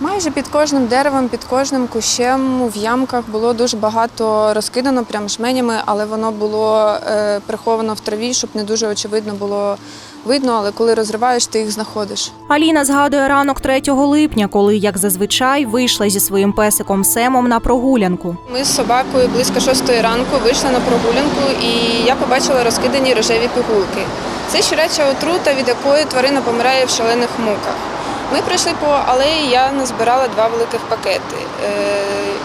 Майже під кожним деревом, під кожним кущем в ямках було дуже багато розкидано прям жменями, але воно було е, приховано в траві, щоб не дуже очевидно було видно. Але коли розриваєш, ти їх знаходиш. Аліна згадує ранок 3 липня, коли, як зазвичай, вийшла зі своїм песиком Семом на прогулянку. Ми з собакою близько шостої ранку вийшли на прогулянку, і я побачила розкидані рожеві пігулки. Це щуряча отрута, від якої тварина помирає в шалених муках. Ми пройшли по алеї, я назбирала два великих пакети. Е,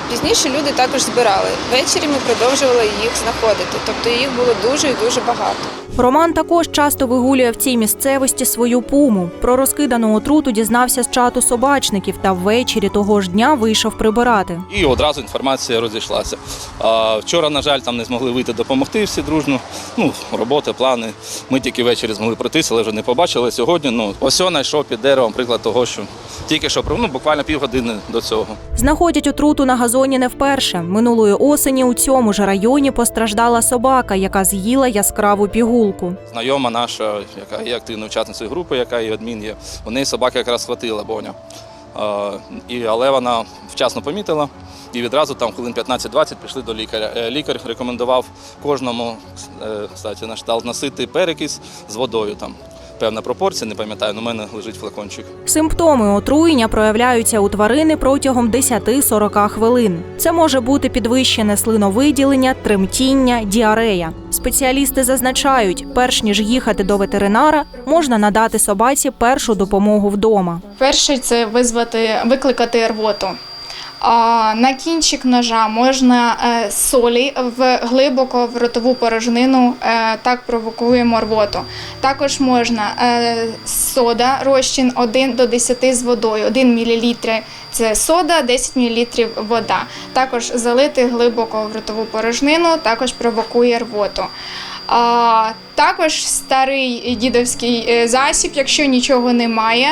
Пізніше люди також збирали. Ввечері ми продовжували їх знаходити, тобто їх було дуже і дуже багато. Роман також часто вигулює в цій місцевості свою пуму. Про розкидану отруту дізнався з чату собачників та ввечері того ж дня вийшов прибирати. І одразу інформація розійшлася. А, вчора, на жаль, там не змогли вийти допомогти всі дружно. Ну, роботи, плани. Ми тільки ввечері змогли пройтися, але вже не побачили. Сьогодні ну, ось знайшов під деревом приклад того, що тільки що ну, буквально півгодини до цього. Знаходять отруту на газоні не вперше. Минулої осені у цьому ж районі постраждала собака, яка з'їла яскраву пігулку. Знайома наша, яка є активною учасницею групи, яка є адмін є, у неї собака якраз схватила Боня. І, але вона вчасно помітила і відразу там хвилин 15-20 пішли до лікаря. Е, Лікар рекомендував кожному е, кстати, на шталт носити перекис з водою. Там певна пропорція, не пам'ятаю, але у мене лежить флакончик. Симптоми отруєння проявляються у тварини протягом 10-40 хвилин. Це може бути підвищене слиновиділення, тремтіння, діарея. Спеціалісти зазначають, перш ніж їхати до ветеринара, можна надати собаці першу допомогу вдома. Перше це визвати, викликати рвоту. На кінчик ножа можна е, солі в глибоко в ротову порожнину, е, так провокуємо рвоту. Також можна е, сода, розчин 1 до 10 з водою, 1 мл це сода, 10 мл вода. Також залити глибоко в ротову порожнину, також провокує рвоту. А, також старий дідовський засіб, якщо нічого немає,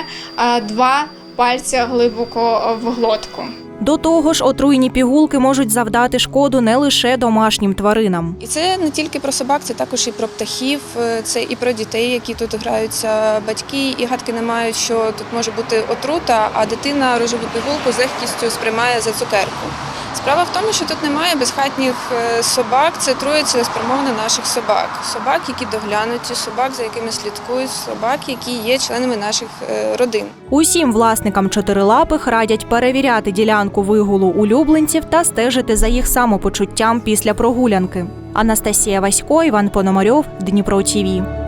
два пальця глибоко в глотку. До того ж, отруйні пігулки можуть завдати шкоду не лише домашнім тваринам. І це не тільки про собак, це також і про птахів, е, це і про дітей, які тут граються. Батьки і гадки не мають, що тут може бути отрута, а дитина рожеву пігулку з легкістю сприймає за цукерку. Справа в тому, що тут немає безхатніх е, собак, це троє цілеспрямовано наших собак. Собак, які доглянуті, собак, за якими слідкують, собак, які є членами наших е, родин. Усім власникам чотирилапих радять перевіряти ділянку вигулу улюбленців та стежити за їх самопочуттям після прогулянки. Анастасія Васько, Іван Пономарьов, Дніпро ТІВІ.